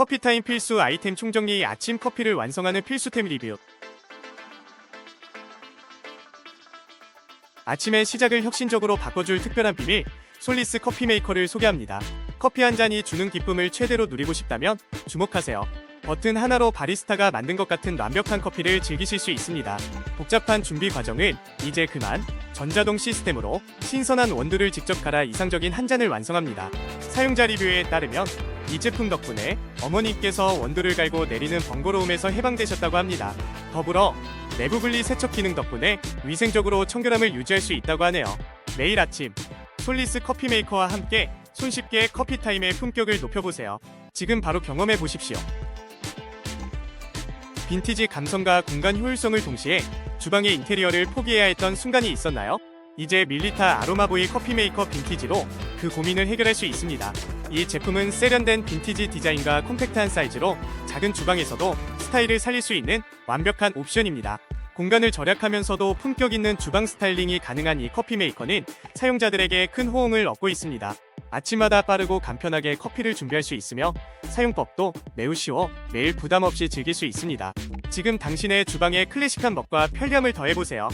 커피타임 필수 아이템 총정리 아침 커피를 완성하는 필수템 리뷰. 아침의 시작을 혁신적으로 바꿔줄 특별한 비밀, 솔리스 커피 메이커를 소개합니다. 커피 한 잔이 주는 기쁨을 최대로 누리고 싶다면 주목하세요. 버튼 하나로 바리스타가 만든 것 같은 완벽한 커피를 즐기실 수 있습니다. 복잡한 준비 과정은 이제 그만 전자동 시스템으로 신선한 원두를 직접 갈아 이상적인 한 잔을 완성합니다. 사용자 리뷰에 따르면 이 제품 덕분에 어머니께서 원두를 갈고 내리는 번거로움에서 해방되셨다고 합니다. 더불어 내부 분리 세척 기능 덕분에 위생적으로 청결함을 유지할 수 있다고 하네요. 매일 아침 솔리스 커피 메이커와 함께 손쉽게 커피 타임의 품격을 높여보세요. 지금 바로 경험해 보십시오. 빈티지 감성과 공간 효율성을 동시에 주방의 인테리어를 포기해야 했던 순간이 있었나요? 이제 밀리타 아로마보이 커피 메이커 빈티지로 그 고민을 해결할 수 있습니다. 이 제품은 세련된 빈티지 디자인과 콤팩트한 사이즈로 작은 주방에서도 스타일을 살릴 수 있는 완벽한 옵션입니다. 공간을 절약하면서도 품격 있는 주방 스타일링이 가능한 이 커피 메이커는 사용자들에게 큰 호응을 얻고 있습니다. 아침마다 빠르고 간편하게 커피를 준비할 수 있으며 사용법도 매우 쉬워 매일 부담 없이 즐길 수 있습니다. 지금 당신의 주방에 클래식한 멋과 편리함을 더해보세요.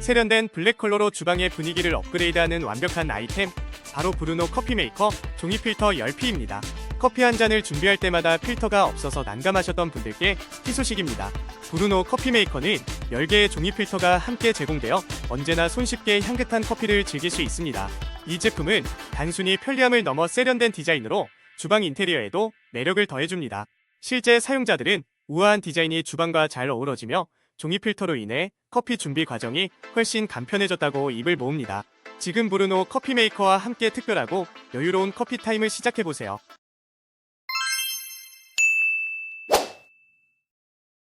세련된 블랙 컬러로 주방의 분위기를 업그레이드하는 완벽한 아이템 바로 브루노 커피 메이커 종이 필터 10P입니다. 커피 한 잔을 준비할 때마다 필터가 없어서 난감하셨던 분들께 희소식입니다. 브루노 커피 메이커는 10개의 종이 필터가 함께 제공되어 언제나 손쉽게 향긋한 커피를 즐길 수 있습니다. 이 제품은 단순히 편리함을 넘어 세련된 디자인으로 주방 인테리어에도 매력을 더해줍니다. 실제 사용자들은 우아한 디자인이 주방과 잘 어우러지며 종이 필터로 인해 커피 준비 과정이 훨씬 간편해졌다고 입을 모읍니다. 지금 브루노 커피 메이커와 함께 특별하고 여유로운 커피 타임을 시작해보세요.